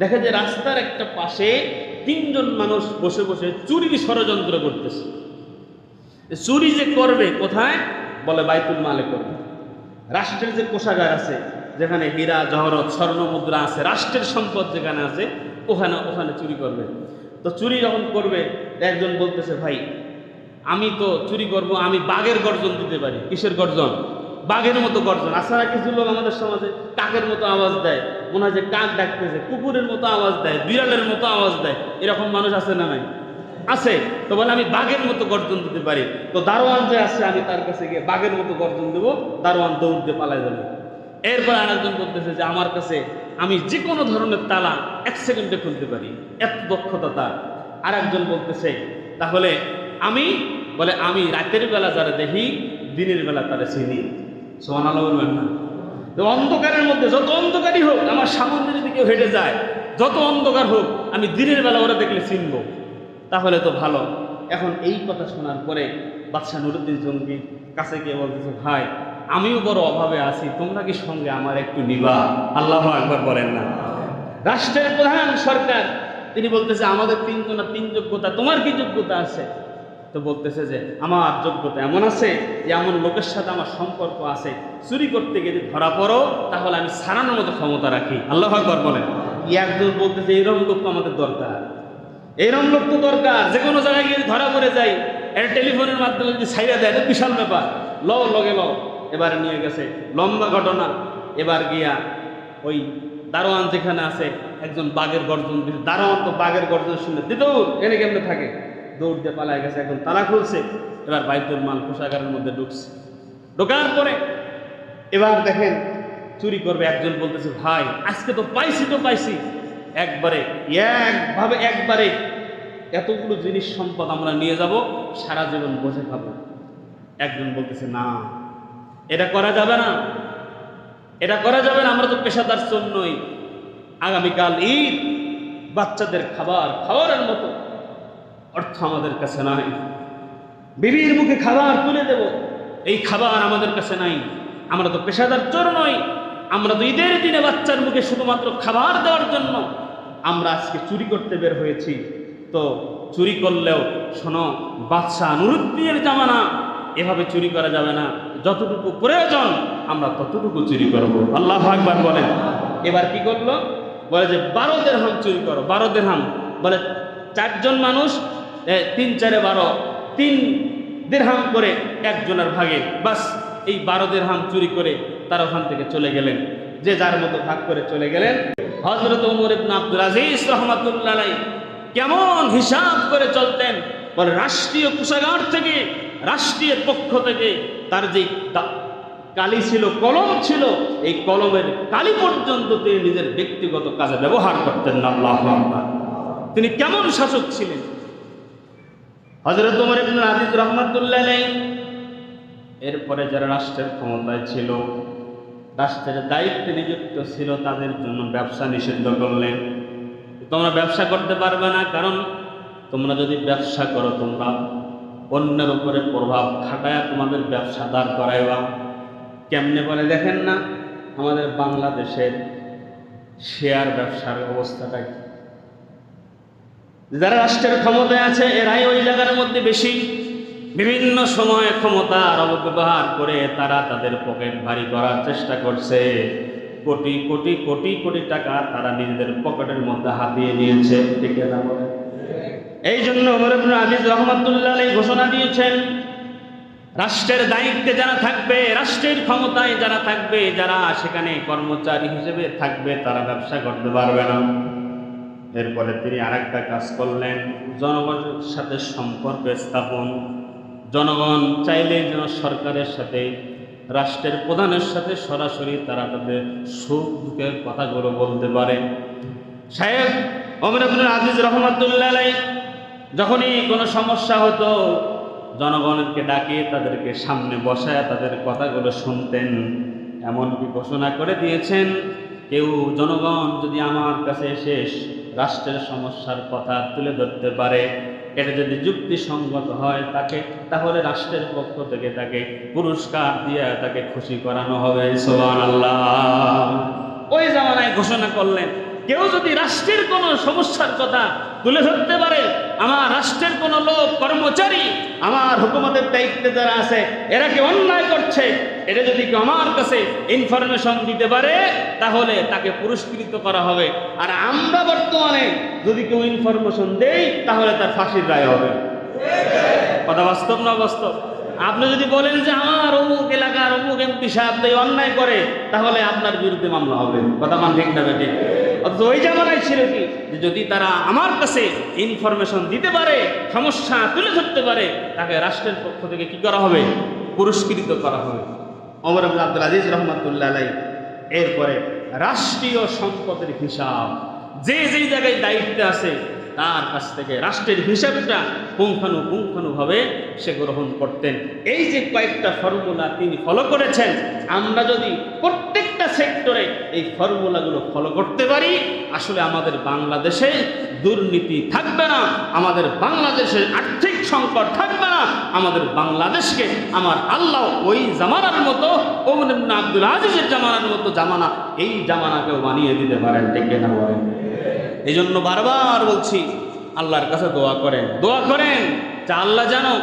দেখে যে রাস্তার একটা পাশে তিনজন মানুষ বসে বসে চুরির ষড়যন্ত্র করতেছে। চুরি যে করবে কোথায়? বলে বাইতুল মালে করবে। রাষ্ট্রের যে কোষাগার আছে, যেখানে হীরা, জহরত স্বর্ণ মুদ্রা আছে, রাষ্ট্রের সম্পদ যেখানে আছে, ওখানে ওখানে চুরি করবে। তো চুরি যখন করবে, একজন বলতেছে, ভাই, আমি তো চুরি করব, আমি বাঘের গর্জন দিতে পারি। কিসের গর্জন? বাঘের মতো গর্জন। আসারা কিছু লোক আমাদের সমাজে কাকের মতো আওয়াজ দেয়, মনে হয় যে কাক ডাকতেছে, কুকুরের মতো আওয়াজ দেয়, বিড়ালের মতো আওয়াজ দেয়, এরকম মানুষ আছে না নাই? আছে, তো বলে আমি বাঘের মতো গর্জন দিতে পারি। তো দারোয়ান যে আছে, আমি তার কাছে গিয়ে বাঘের মতো গর্জন দেবো, দারোয়ান দৌড় দিয়ে পালায় যাবে। এরপর আরেকজন বলতেছে যে, আমার কাছে আমি যে কোনো ধরনের তালা এক সেকেন্ডে খুলতে পারি এত দক্ষতা তার। আর একজন বলতেছে, তাহলে আমি, বলে, আমি রাতের বেলা যারা দেখি, দিনের বেলা তারা চিনি। না। তো অন্ধকারের মধ্যে যত অন্ধকারই হোক, আমার সামনের যদি কেউ হেঁটে যায়, যত অন্ধকার হোক, আমি দিনের বেলা ওরা দেখলে চিনব। তাহলে তো ভালো। এখন এই কথা শোনার পরে বাদশাহ নুরুদ্দিন জঙ্গি কাছে গিয়ে বলতেছে, ভাই, আমিও বড় অভাবে আছি, তোমরা কি সঙ্গে আমার একটু নিবা? আল্লাহ একবার বলেন না। রাষ্ট্রের প্রধান সরকার, তিনি বলতেছে, আমাদের তিনজনের তিন যোগ্যতা, তোমার কি যোগ্যতা আছে? তো বলতেছে যে, আমার যোগ্যতা এমন আছে যে, এমন লোকের সাথে আমার সম্পর্ক আছে। চুরি করতে যদি ধরা পড়ো, তাহলে আমি সারানোর মতো ক্ষমতা রাখি। আল্লাহ আকবর বলেন। একজন বলতেছে এইরকম লোক তো আমাদের দরকার। এইরকম লোক তো দরকার। যে কোনো জায়গায় গিয়ে ধরা পড়ে যাই একটা টেলিফোনের মাধ্যমে যদি ছাইরা দেয়, এটা বিশাল ব্যাপার। লও, লগে লও। এবারে নিয়ে গেছে। লম্বা ঘটনা। এবার গিয়া ওই দারোয়ান যেখানে আছে, একজন বাঘের গর্জন দারোয়ান তো বাঘের গর্জন শুনে দিত এনে কেমনে থাকে? দৌড় দিয়ে পালায় গেছে, এখন তালা খুলছে। এবার বাইতুল মাল কোষাগারের মধ্যে ঢুকছে। ঢোকার পরে এবার দেখেন চুরি করবে একজন বলতেছে, ভাই, আজকে তো পাইছি তো পাইছি। একবারে, একভাবে একবারে এতগুলো জিনিস সম্পদ আমরা নিয়ে যাব, সারা জীবন বসে খাব। একজন বলতেছে, না, এটা করা যাবে না। এটা করা যাবে না, আমরা তো পেশাদার চোর নই। আগামীকাল ঈদ, বাচ্চাদের খাবার খাবারের মতো অর্থ আমাদের কাছে নাই। বিবির মুখে খাবার তুলে দেব। এই খাবার আমাদের কাছে নাই। আমরা তো পেশাদার চোর নই। আমরা তো ঈদের দিনে বাচ্চার মুখে শুধুমাত্র খাবার দেওয়ার জন্য আমরা আজকে চুরি করতে বের হয়েছি। তো চুরি করলেও শোনো বাদশাহ নুরুদ্দিনের জামানা এভাবে চুরি করা যাবে না। যতটুকু প্রয়োজন আমরা ততটুকু চুরি করব। আল্লাহ একবার বলেন। এবার কি করল? বলে যে বারো দেড়হাম চুরি করো বারো দেড়হাম বলে চারজন মানুষ তিন চারে বারো, তিন দেড়হাম করে একজনের ভাগে, বাস এই বারো দেড়হাম চুরি করে তারা ওখান থেকে চলে গেলেন। যে যার মতো ভাগ করে চলে গেলেন। হজরত উমর ইবনে আব্দুল আজিজ রহমাতুল্লাহ কেমন হিসাব করে চলতেন? বলে, রাষ্ট্রীয় কোষাগার থেকে, রাষ্ট্রীয় পক্ষ থেকে তার যে কালি ছিল, কলম ছিল, এই কলমের কালি পর্যন্ত তিনি নিজের ব্যক্তিগত কাজে ব্যবহার করতেন না, আল্লাহু। তিনি কেমন শাসক ছিলেন? হজরত উমর ইবনুল আজিজ রহমাতুল্লাহ নেই এরপরে যারা রাষ্ট্রের ক্ষমতায় ছিল, রাষ্ট্রের দায়িত্বে নিযুক্ত ছিল, তাদের জন্য ব্যবসা নিষিদ্ধ করলেন। তোমরা ব্যবসা করতে পারবে না, কারণ তোমরা যদি ব্যবসা করো, তোমরা অন্যের উপরে প্রভাব খাটায় তোমাদের ব্যবসা দাঁড় করাইবা। কেমনে বলে দেখেন না? আমাদের বাংলাদেশের শেয়ার ব্যবসার অবস্থাটা কি? যারা রাষ্ট্রের ক্ষমতায় আছে, এরাই ওই জায়গার মধ্যে বেশি। বিভিন্ন সময় ক্ষমতার অপব্যবহার করে তারা তাদের পকেট ভারী করার চেষ্টা করছে। কোটি কোটি কোটি কোটি টাকা তারা নিজেদের পকেটের মধ্যে হাতিয়ে নিয়েছে। এই জন্য আজিজ রহমাতুল্লাহ ঘোষণা দিয়েছেন, রাষ্ট্রের দায়িত্বে যারা থাকবে, রাষ্ট্রের ক্ষমতায় যারা থাকবে, যারা সেখানে কর্মচারী হিসেবে থাকবে, তারা ব্যবসা করতে পারবে না। এরপরে তিনি আরেকটা কাজ করলেন, জনগণের সাথে সম্পর্ক স্থাপন। জনগণ চাইলে যেন সরকারের সাথে, রাষ্ট্রের প্রধানের সাথে সরাসরি তারা তাদের সুখ দুঃখের কথাগুলো বলতে পারে। সাহেব অমর আব্দুল আজিজ রহমতুল্লাহ যখনই কোনো সমস্যা হতো, জনগণকে ডাকিয়ে তাদেরকে সামনে বসায়, তাদের কথাগুলো শুনতেন। এমনকি ঘোষণা করে দিয়েছেন, কেউ জনগণ যদি আমার কাছে এসে রাষ্ট্রের সমস্যার কথা তুলে ধরতে পারে। এটা যদি যুক্তিসঙ্গত হয়, তাকে, তাহলে রাষ্ট্রের পক্ষ থেকে তাকে পুরস্কার দিয়ে তাকে খুশি করানো হবে। ওই জামানায় ঘোষণা করলেন, কেউ যদি রাষ্ট্রের কোনো সমস্যার কথা তুলে ধরতে পারে, আমার রাষ্ট্রের কোনো লোক, কর্মচারী, আমার হুকুমতের দায়িত্বে যারা আছে, এরা কি অন্যায় করছে? এটা যদি কেউ আমার কাছে ইনফরমেশন দিতে পারে, তাহলে তাকে পুরস্কৃত করা হবে। আর আমরা বর্তমানে যদি কেউ ইনফরমেশন দেই, তাহলে তার ফাঁসির রায় হবে। কথা বাস্তব না বাস্তব? আপনি যদি বলেন যে আমার অমুক এলাকার অমুক এমপি সাহেব অন্যায় করে, তাহলে আপনার বিরুদ্ধে মামলা হবে। কথা মান ঠিক না বেঠিক অথচ ওই জামানায় ছিল কি? যে যদি তারা আমার কাছে ইনফরমেশন দিতে পারে, সমস্যা তুলে ধরতে পারে, তাকে রাষ্ট্রের পক্ষ থেকে কি করা হবে? পুরস্কৃত করা হবে। অমর আব্দুল আব্দুল আজিজ রহমতুল্লাহ আলাই এরপরে রাষ্ট্রীয় সম্পদের হিসাব। যে যেই জায়গায় দায়িত্বে আছে তার কাছ থেকে রাষ্ট্রের হিসাবটা পুঙ্খানুপুঙ্খানুভাবে সে গ্রহণ করতেন। এই যে কয়েকটা ফর্মুলা তিনি ফলো করেছেন, আমরা যদি প্রত্যেকটা সেক্টরে এই ফর্মুলাগুলো ফলো করতে পারি, আসলে আমাদের বাংলাদেশে দুর্নীতি থাকবে না, আমাদের বাংলাদেশের আর্থিক সংকট থাকবে না, আমাদের বাংলাদেশকে আমার আল্লাহ ওই জামানার মতো, ওমর আব্দুল আজিজের জামানার মতো জামানা, এই জামানাকেও বানিয়ে দিতে পারেন ডেকে না বলেন? এই জন্য বারবার বলছি, আল্লাহর কাছে দোয়া করেন। দোয়া করেন, যে আল্লাহ জানো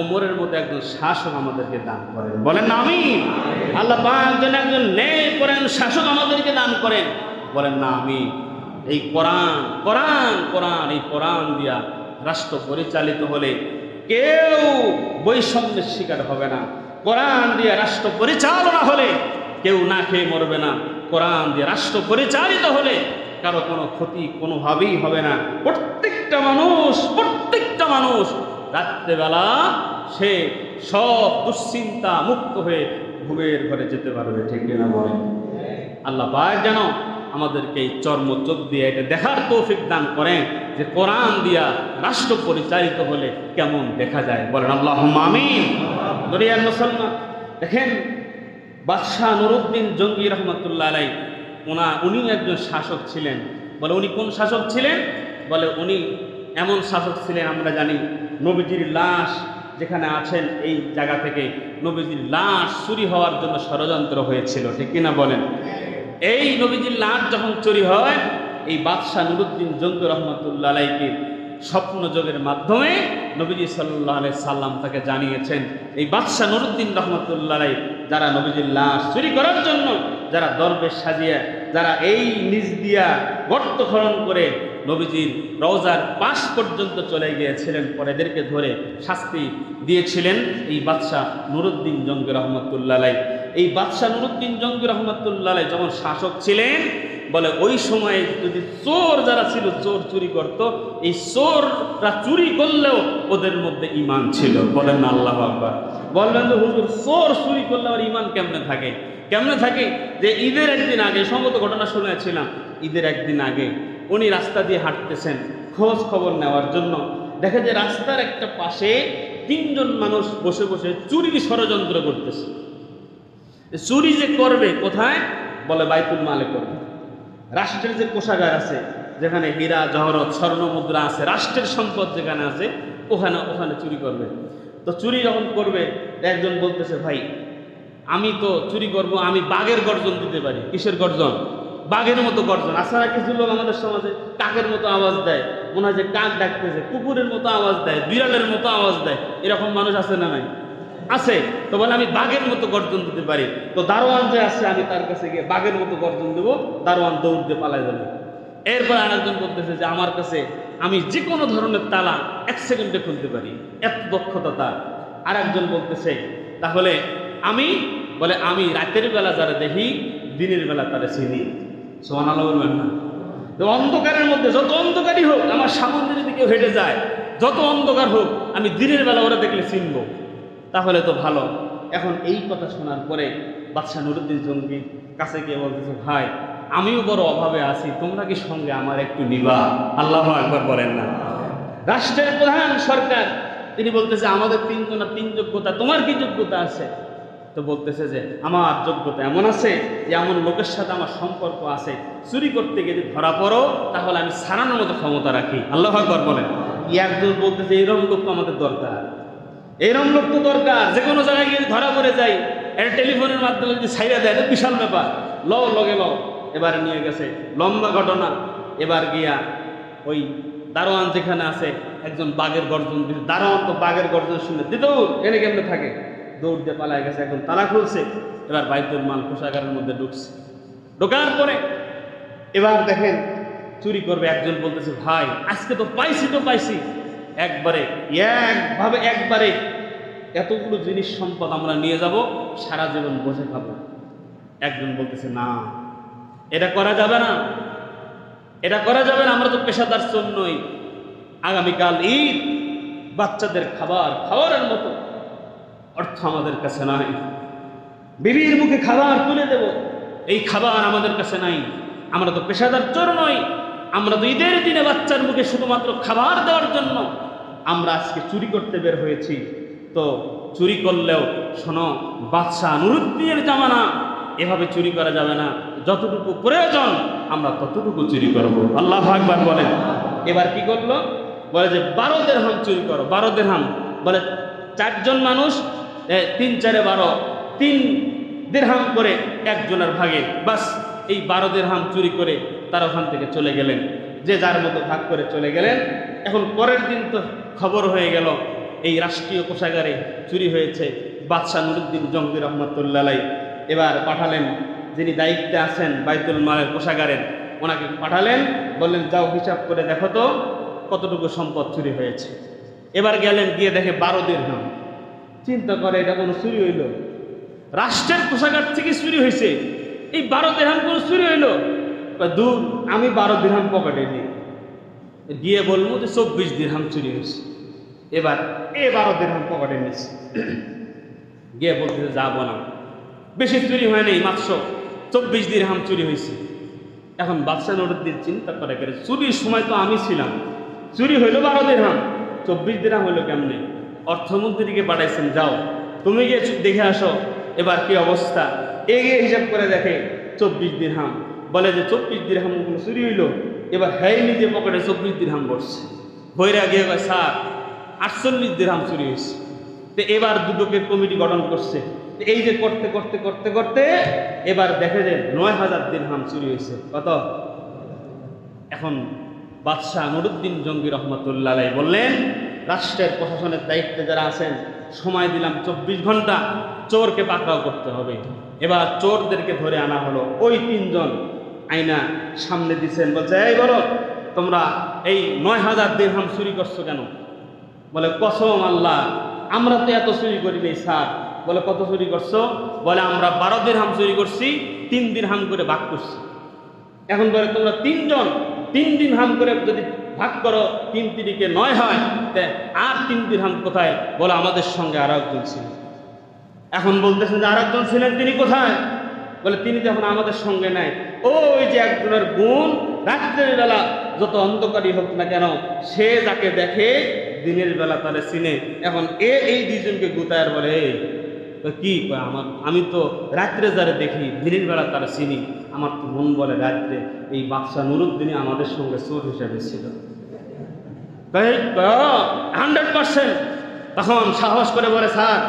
ওমরের মতো একজন শাসক আমাদেরকে দান করেন। বলেন না আমি আল্লাহ পাক যেন একজন ন্যায় করেন, শাসক আমাদেরকে দান করেন। বলেন না আমি এই কোরআন কোরআন কোরআন, এই কোরআন দিয়া রাষ্ট্র পরিচালিত হলে কেউ বৈষম্যের শিকার হবে না। কোরআন দিয়ে রাষ্ট্র পরিচালনা হলে কেউ না খেয়ে মরবে না। কোরআন দিয়ে রাষ্ট্র পরিচালিত হলে কারও কোনো ক্ষতি কোনোভাবেই হবে না। প্রত্যেকটা মানুষ প্রত্যেকটা মানুষ রাত্রেবেলা সে সব দুশ্চিন্তা মুক্ত হয়ে ঘুমের ঘরে যেতে পারবে, ঠিক না বলেন? আল্লাহ পাক যেন আমাদেরকে এই চর্ম চোখ দিয়ে এটা দেখার তৌফিক দান করেন যে কোরআন দিয়া রাষ্ট্র পরিচালিত হলে কেমন দেখা যায়। বলেন আল্লাহ দরিয়ার মুসলমান। দেখেন, বাদশাহ নুরুদ্দিন জঙ্গি রহমতুল্লাহ আলাই ওনা উনি একজন শাসক ছিলেন। বলে, উনি কোন শাসক ছিলেন? বলে, উনি এমন শাসক ছিলেন, আমরা জানি, নবীজির লাশ যেখানে আছেন এই জায়গা থেকে। নবীজির লাশ চুরি হওয়ার জন্য ষড়যন্ত্র হয়েছিল, ঠিক কিনা বলেন? এই নবীজির লাশ যখন চুরি হয়, এই বাদশাহ নুরুদ্দিন জঙ্গি রহমতুল্লাহ আলাইকে স্বপ্ন যোগের মাধ্যমে নবীজি সাল্লাহ আলাই সাল্লাম তাকে জানিয়েছেন, এই বাদশাহ নুরুদ্দিন রহমতুল্লাহ আলাই যারা নবীজির লাশ চুরি করার জন্য যারা দরবেশ সাজিয়ে, যারা এই নিজ দিয়া গর্ত খনন করে নবীজির রওজার পাশ পর্যন্ত চলে গিয়েছিলেন, পরে এদেরকে ধরে শাস্তি দিয়েছিলেন এই বাদশাহ নুরুদ্দিন জঙ্গি রহমতুল্লাহ এই বাদশাহ নুরুদ্দিন জঙ্গি রহমতুল্লাহ যখন শাসক ছিলেন, বলে ওই সময়ে যদি চোর যারা ছিল, চোর চুরি করত, এই চোররা চুরি করলেও ওদের মধ্যে ইমান ছিল। বলেন আল্লাহ বলবেন হুজুর, চোর চুরি করলে আর ইমান কেমনে থাকে? কেমনে থাকে? যে ঈদের একদিন আগে সম্মত ঘটনা শুনেছিলাম, ঈদের একদিন আগে উনি রাস্তা দিয়ে হাঁটতেছেন, খোঁজ খবর নেওয়ার জন্য। দেখে যে রাস্তার একটা পাশে তিনজন মানুষ বসে বসে চুরির ষড়যন্ত্র করতেছে। চুরি যে করবে কোথায়? বলে বাইতুল মালে করবে। রাষ্ট্রের যে কোষাগার আছে, যেখানে হীরা, জহরত স্বর্ণ মুদ্রা আছে, রাষ্ট্রের সম্পদ যেখানে আছে, ওখানে ওখানে চুরি করবে। তো চুরি যখন করবে, একজন বলতেছে, ভাই আমি তো চুরি করব, আমি বাঘের গর্জন দিতে পারি। কিসের গর্জন? বাঘের মতো গর্জন। আসলে কিছু লোক আমাদের সমাজে কাকের মতো আওয়াজ দেয়। মনে হয় যে কাক ডাকতেছে, কুকুরের মতো আওয়াজ দেয়, বিড়ালের মতো আওয়াজ দেয়। এরকম মানুষ আছে না নাই? আছে। তো বলে আমি বাঘের মতো গর্জন দিতে পারি। তো দারোয়ান যে আছে, আমি তার কাছে গিয়ে বাঘের মতো গর্জন দেবো। দারোয়ান দৌড় দিয়ে পালায় যাবে। এরপর আরেকজন বলতেছে যে, আমার কাছে আমি যে কোনো ধরনের তালা এক সেকেন্ডে খুলতে পারি। এত দক্ষতা তার। আরেকজন বলতেছে, তাহলে আমি? বলে, আমি রাতের বেলা যারা দেখি, দিনের বেলা তারা চিনি। বলবেন না। অন্ধকারের মধ্যে যত অন্ধকারই হোক, আমার সামনে যদি কেউ হেঁটে যায়, যত অন্ধকার হোক, আমি দিনের বেলা ওরা দেখলে চিনবো। তাহলে তো ভালো। এখন এই কথা শোনার পরে বাদশাহ নুরুদ্দিন জঙ্গি কাছে গিয়ে বলতেছে, ভাই, আমিও বড় অভাবে আছি, তোমরা কি সঙ্গে আমার একটু নিবা? আল্লাহ একবার বলেন না। রাষ্ট্রের প্রধান সরকার, তিনি বলতেছে, আমাদের তিনজনের তিন যোগ্যতা, তোমার কি যোগ্যতা আছে? তো বলতেছে যে, আমার যোগ্যতা এমন আছে যে, এমন লোকের সাথে আমার সম্পর্ক আছে। চুরি করতে গিয়ে যদি ধরা পড়ো, তাহলে আমি সারানোর মতো ক্ষমতা রাখি। আল্লাহ একবার বলেন। একজন বলতেছে এইরকম লোক তো আমাদের দরকার। এরম লোক তো দরকার। যে কোনো জায়গায় গিয়ে ধরা পড়ে যাই একটা টেলিফোনের মাধ্যমে যদি ছাইরা দেয়, এটা বিশাল ব্যাপার। ল লগে ল এবারে নিয়ে গেছে। লম্বা ঘটনা। এবার গিয়া ওই দারোয়ান যেখানে আছে, একজন বাঘের গর্জন দারোয়ান তো বাঘের গর্জন শুনে দিত এনে কেমনে থাকে? দৌড় দিয়ে পালায় গেছে একজন তালা খুলছে। এবার বাইতুল মাল কোষাগারের মধ্যে ঢুকছে। ঢোকার পরে এবার দেখেন, চুরি করবে একজন বলতেছে, ভাই, আজকে তো পাইছি তো পাইছি। একবারে, একভাবে একবারে এতগুলো জিনিস সম্পদ আমরা নিয়ে যাব, সারা জীবন বসে খাব। একজন বলতেছে, না, এটা করা যাবে না। এটা করা যাবে না, আমরা তো পেশাদার চোর নই। আগামীকাল ঈদ, বাচ্চাদের খাবার খাবারের মতো অর্থ আমাদের কাছে নাই। বিবির মুখে খাবার তুলে দেব। এই খাবার আমাদের কাছে নাই। আমরা তো পেশাদার চোর নই। আমরা তো ঈদের দিনে বাচ্চার মুখে শুধুমাত্র খাবার দেওয়ার জন্য আমরা আজকে চুরি করতে বের হয়েছি। তো চুরি করলেও শোনো বাদশাহ নুরুদ্দিনের জামানা এভাবে চুরি করা যাবে না। যতটুকু প্রয়োজন আমরা ততটুকু চুরি করব। আল্লাহ আকবার বলেন। এবার কি করল? বলে যে বারো দেড়হাম চুরি করো বারো দেড়হাম বলে চারজন মানুষ তিন চারে বারো, তিন দেড়হাম করে একজনের ভাগে। বাস এই বারো দেড়হাম চুরি করে তারা ওখান থেকে চলে গেলেন। যে যার মতো ভাগ করে চলে গেলেন। এখন পরের দিন তো খবর হয়ে গেল, এই রাষ্ট্রীয় কোষাগারে চুরি হয়েছে বাদশাহ নুরুদ্দিন জঙ্গি রহমতুল্লাহ এবার পাঠালেন যিনি দায়িত্বে আছেন বাইতুল মালের কোষাগারের, ওনাকে পাঠালেন, বললেন, যাও হিসাব করে দেখো তো কতটুকু সম্পদ চুরি হয়েছে। এবার গেলেন, গিয়ে দেখে বারো দিরহাম চিন্তা করে এটা কোনো চুরি হইল। রাষ্ট্রের কোষাগার থেকে চুরি হয়েছে। এই বারো দিরহাম কোনো চুরি হইল। দূর আমি বারো দিরহাম পকেটে নিই। গিয়ে বলব যে, চব্বিশ দিরহাম চুরি হয়েছে। এবার এ বারো দিরহাম পকেটে নিয়েছে। গিয়ে বলতেছে যাব না বেশি চুরি হয় নাই, মাত্র চব্বিশ দিরহাম চুরি হয়েছে। এখন বাদশাহ নুরুদ্দিন চিন্তা করে করে চুরির সময় তো আমি ছিলাম। চুরি হইল বারো দিরহাম চব্বিশ দিরহাম হইল কেমনে? অর্থমন্ত্রীকে পাঠাইছেন, যাও। তুমি গিয়ে দেখে আসো এবার কি অবস্থা। এগিয়ে হিসাব করে দেখে চব্বিশ দিরহাম। বলে যে চব্বিশ দিরহাম কোনো চুরি হইল? এবার হ্যাঁ নিজে পকেটে চব্বিশ দিরহাম বসছে বইরা গিয়ে কয়, স্যার, আটচল্লিশ দিরহাম চুরি হয়েছে তো এবার দুদকের কমিটি গঠন করছে। এই যে করতে করতে করতে করতে এবার দেখে যে নয় হাজার দিরহাম চুরি হয়েছে কত? এখন বাদশাহ নুরুদ্দিন জঙ্গি রহমতুল্লাহ বললেন রাষ্ট্রের প্রশাসনের দায়িত্বে যারা আছেন, সময় দিলাম চব্বিশ ঘণ্টা, চোরকে পাকড়াও করতে হবে। এবার চোরদেরকে ধরে আনা হলো। ওই তিনজন আইনা সামনে দিচ্ছেন বলছে, এই বলো তোমরা এই নয় হাজার দিরহাম চুরি করছ কেন? বলে, কসম আল্লাহ, আমরা তো এত চুরি করি নাই, স্যার। বলে, কত চুরি করছ? বলে, আমরা বারো দিন হাম চুরি করছি, তিন দিন হাম করে ভাগ করছি। এখন বলে, তোমরা তিনজন, তিন দিন হাম করে যদি ভাগ করো তিন তিরিকে নয় হয় আর তিন দিন হাম কোথায়? বলে আমাদের সঙ্গে আর একজন ছিল এখন বলতেছেন যে আর একজন ছিলেন তিনি কোথায়? বলে তিনি তো এখন আমাদের সঙ্গে নাই। ওই যে একজনের গুণ রাত্রের বেলা যত অন্ধকারই হোক না কেন সে যাকে দেখে দিনের বেলা তারে চিনে। এখন এ এই দুইজনকে গুতায়ার বলে "এই, তো কি আমার? আমি তো রাত্রে যারে দেখি, দিনের বেলা তারা চিনি। আমার তো মন বলে রাত্রে এই বাদশাহ নুরুদ্দিনই আমাদের সঙ্গে চোর হিসাবে ছিল। হান্ড্রেড পার্সেন্ট তখন সাহস করে বলে, স্যার,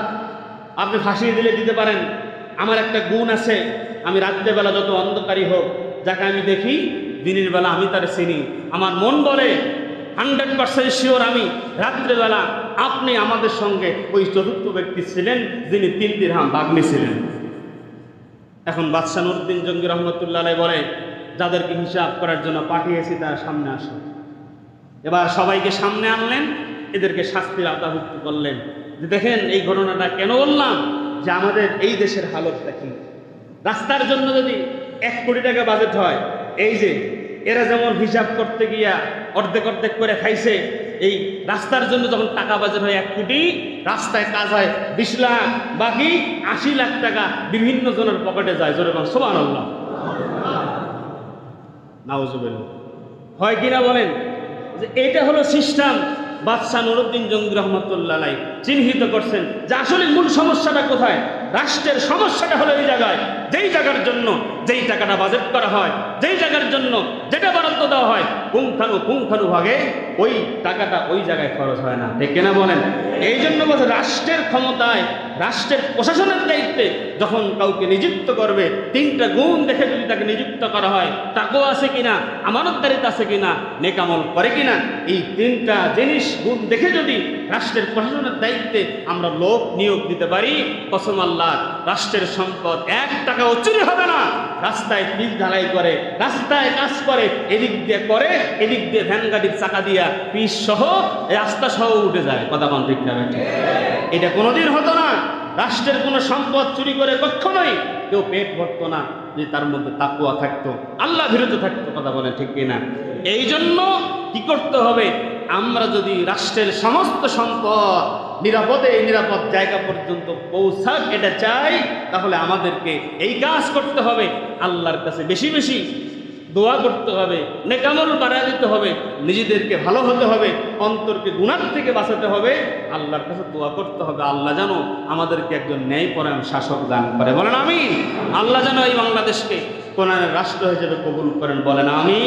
আপনি ফাঁসিয়ে দিলে দিতে পারেন। আমার একটা গুণ আছে। আমি রাত্রেবেলা যত অন্ধকারী হোক, যাকে আমি দেখি, দিনের বেলা আমি তার চিনি। আমার মন বলে হান্ড্রেড পার্সেন্ট শিওর আমি রাত্রেবেলা আপনি আমাদের সঙ্গে ওই চতুর্থ ব্যক্তি ছিলেন যিনি তিন দিরহাম বাগ্নি ছিলেন। এখন বাদশাহ নুরুদ্দিন জঙ্গি রহমতুল্লাহ বলে, যাদেরকে হিসাব করার জন্য পাঠিয়েছি, তারা সামনে আসো এবার সবাইকে সামনে আনলেন, এদেরকে শাস্তির আওতাভুক্ত করলেন। যে দেখেন, এই ঘটনাটা কেন বললাম? যে আমাদের এই দেশের হালতটা কি? রাস্তার জন্য যদি এক কোটি টাকা বাজেট হয়, এই যে এরা যেমন হিসাব করতে গিয়া অর্ধেক অর্ধেক করে খাইছে এই রাস্তার জন্য যখন টাকা বাজেট হয় এক কোটি, রাস্তায় কাজ হয় বিশ লাখ, বাকি আশি লাখ টাকা বিভিন্ন জনের পকেটে যায়। জোরে সোমান আল্লাহ নাউজুবিল্লাহ। হয় কিনা বলেন? যে এটা হলো সিস্টেম। বাদশাহ নুরুদ্দিন জঙ্গি রহমতুল্লাহ চিহ্নিত করছেন যে আসলে মূল সমস্যাটা কোথায়? রাষ্ট্রের সমস্যাটা হলো এই জায়গায়। যেই জায়গার জন্য যেই টাকাটা বাজেট করা হয়, যেই জায়গার জন্য যেটা বরাদ্দ দেওয়া হয়, পুঙ্খানু পুঙ্খানু ভাগে ওই টাকাটা ওই জায়গায় খরচ হয় না। ঠিক না বলেন? এই জন্য বলছে রাষ্ট্রের ক্ষমতায়, রাষ্ট্রের প্রশাসনের দায়িত্বে যখন কাউকে নিযুক্ত করবে, তিনটা গুণ দেখে যদি তাকে নিযুক্ত করা হয়, তাকেও আছে কিনা, আমানতদারিত আছে কিনা, নেকামল করে কিনা, এই তিনটা জিনিস গুণ দেখে যদি রাষ্ট্রের প্রশাসনের দায়িত্বে আমরা লোক নিয়োগ দিতে পারি, কসম আল্লাহ, রাষ্ট্রের সম্পদ এক টাকা চুরি হবে না। রাস্তায় পিচ ঢালাই করে, রাস্তায় কাজ করে, এদিক দিয়ে করে, এদিক দিয়ে ভ্যান গাড়ির চাকা দিয়া পিচ সহ রাস্তা সহ উঠে যায়। কথা বল ঠিক এটা কোনোদিন হতো না। রাষ্ট্রের কোনো সম্পদ চুরি করে কখনোই কেউ পেট ভরতো না, যে তার মধ্যে তাকুয়া থাকতো, আল্লাহ বিরত থাকতো, কথা বলে ঠিক কিনা এই জন্য কি করতে হবে? আমরা যদি রাষ্ট্রের সমস্ত সম্পদ নিরাপদে, নিরাপদ জায়গা পর্যন্ত পৌঁছাক, এটা চাই, তাহলে আমাদেরকে এই কাজ করতে হবে। আল্লাহর কাছে বেশি বেশি দোয়া করতে হবে, নেকামল বাড়া দিতে হবে, নিজেদেরকে ভালো হতে হবে, অন্তরকে গুণার থেকে বাঁচাতে হবে, আল্লাহর কাছে দোয়া করতে হবে। আল্লাহ যেন আমাদেরকে একজন ন্যায়পরায়ণ শাসক দান করে। বলেন আমি আল্লাহ যেন এই বাংলাদেশকে কোরআনের রাষ্ট্র হিসেবে কবুল করেন। বলেন আমি